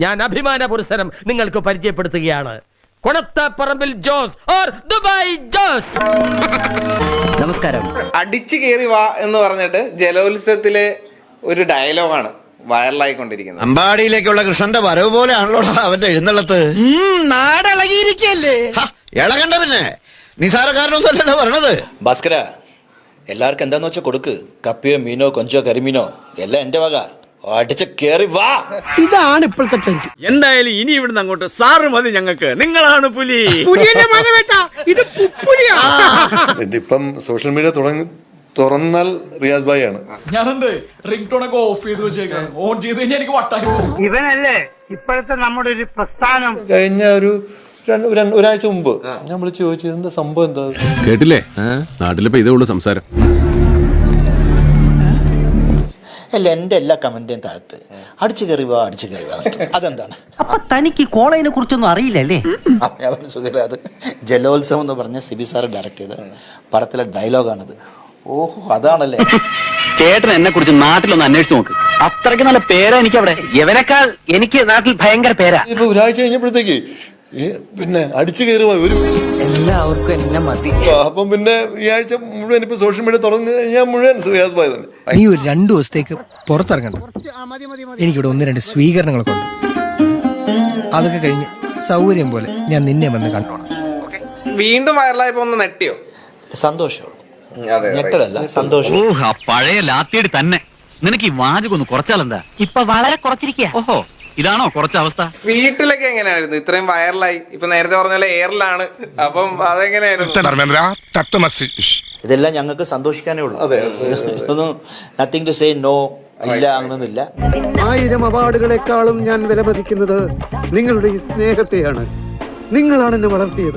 ഞാൻ അഭിമാന പുരസ്സരം നിങ്ങൾക്ക് പരിചയപ്പെടുത്തുകയാണ്. കൊണത്താപ്പറമ്പിൽ ജോസ് ഓർ ദുബായ് ജോസ്. നമസ്കാരം. അടിച്ചു കയറി വാ എന്ന് പറഞ്ഞിട്ട് ജലോത്സവത്തിലെ ഒരു ഡയലോഗാണ് വൈറലായിക്കൊണ്ടിരിക്കുന്നത്. അമ്പാടിയിലേക്കുള്ള കൃഷ്ണന്റെ വരവ് പോലെയാണല്ലോ അവന്റെ എഴുന്നള്ളത്ത്. നാടളകിയിരിക്കല്ലേ? ഇളകണ്ട പിന്നെ. നിസാരക്കാരനൊന്നും അല്ലല്ലോ പറഞ്ഞത് ഭാസ്കര എല്ലാവർക്കും എന്താന്ന് വെച്ചാൽ കൊടുക്ക്. കപ്പിയോ മീനോ കൊഞ്ചോ കരിമീനോ എല്ലാം എന്റെ വക. അടിച്ച് കേറി വാ. ഇതാണ് ഇപ്പോഴത്തെ ട്രെൻഡ് എന്തായാലും ഇനി ഇവിടുന്ന് അങ്ങോട്ട് സാറ് മതി ഞങ്ങൾക്ക്. നിങ്ങളാണ് പുലി. ഇത് ഇതിപ്പം സോഷ്യൽ മീഡിയ തുടങ്ങി തുറന്നാൽ റിയാസ് ഭായി ആണ്. ഞാനെന്ത്? റിംഗ് ടോൺ ഒക്കെ ഓഫ് ചെയ്ത് വെച്ചേക്കാം ഓൺ ചെയ്ത് കഴിഞ്ഞാൽ എനിക്ക് വട്ടായി പോകും. ഇവനല്ലേ ഇപ്പോഴത്തെ നമ്മുടെ ഒരു പ്രസ്ഥാനം. കഴിഞ്ഞ ഒരു രണ്ട് രണ്ട് ഒരാഴ്ച മുമ്പ്. ഞാൻ വിളിച്ചു ചോദിച്ചു എന്താ സംഭവം എന്താ? കേട്ടില്ലേ? നാട്ടിലിപ്പോ ഇതേ ഉള്ളൂ സംസാരം. അല്ല എന്റെ എല്ലാ കമന്റേയും താഴത്ത്. അടിച്ചു കയറി വാ അടിച്ചു കയറി വാ എന്നിട്ട്. അതെന്താണ്? അപ്പൊ തനിക്ക് കോളേജിനെ കുറിച്ചൊന്നും അറിയില്ലല്ലേ? അവൻ സുഖം അത് ജലോത്സവം എന്ന് പറഞ്ഞ സിബി സാറ് ഡയറക്ട് ചെയ്ത പടത്തിലെ ഡയലോഗാണിത് ഓഹോ അതാണല്ലേ? ചേട്ടൻ എന്നെ കുറിച്ച് നാട്ടിലൊന്ന് അന്വേഷിച്ചു നോക്ക്. അത്രയ്ക്ക് നല്ല പേരാ എനിക്ക് അവിടെ എവനേക്കാൾ എനിക്ക് നാട്ടിൽ ഭയങ്കര പേരാ. ഇപ്പൊ ഒരാഴ്ച കഴിഞ്ഞപ്പോഴത്തേക്ക് പിന്നെ അടിച്ചു കയറി പോയി ഒരു എല്ലാവർക്കും എന്നെ മതി. അപ്പം പിന്നെ ഈ ആഴ്ച മുഴുവൻ ഇപ്പൊ സോഷ്യൽ മീഡിയ തുറന്നു കഴിഞ്ഞാൽ മുഴുവൻ റിയാസ് ഭായി തന്നെ നീ ഒരു രണ്ടു ദിവസത്തേക്ക് പുറത്തിറങ്ങണ്ട. എനിക്കിവിടെ ഒന്ന് രണ്ട് സ്വീകരണങ്ങളൊക്കെ ഉണ്ട്. അതൊക്കെ കഴിഞ്ഞ് സൗകര്യം പോലെ ഞാൻ നിന്നെ വന്ന് കണ്ടോണം വീണ്ടും വൈറലായപ്പോ ഒന്ന് നെട്ടിയോ സന്തോഷം. ഞെട്ടലല്ല സന്തോഷം. ആ പഴയ ലാത്തിയടി തന്നെ. നിനക്ക് ഈ വാചകം ഒന്ന് കുറച്ചാലെന്താ? ഇപ്പൊ വളരെ കുറച്ചിരിക്കുക ഓഹോ. ഇതാണോ കുറച്ച് അവസ്ഥ? വീട്ടിലൊക്കെ എങ്ങനെയായിരുന്നു? ഇത്രയും വൈറലായി ഇപ്പൊ നേരത്തെ പറഞ്ഞ പോലെ എയറിലാണ്. അപ്പം അതെങ്ങനെയായിരുന്നു? ഇതെല്ലാം ഞങ്ങൾക്ക് സന്തോഷിക്കാനേ ഉള്ളൂ. ഒന്നും നത്തിങ് ടു സേ നോ ഇല്ല അങ്ങനൊന്നുമില്ല. ആയിരം അവാർഡുകളെക്കാളും ഞാൻ വിലമതിക്കുന്നത് നിങ്ങളുടെ ഈ സ്നേഹത്തെയാണ്. നിങ്ങളാണ് എന്നെ വളർത്തിയത്.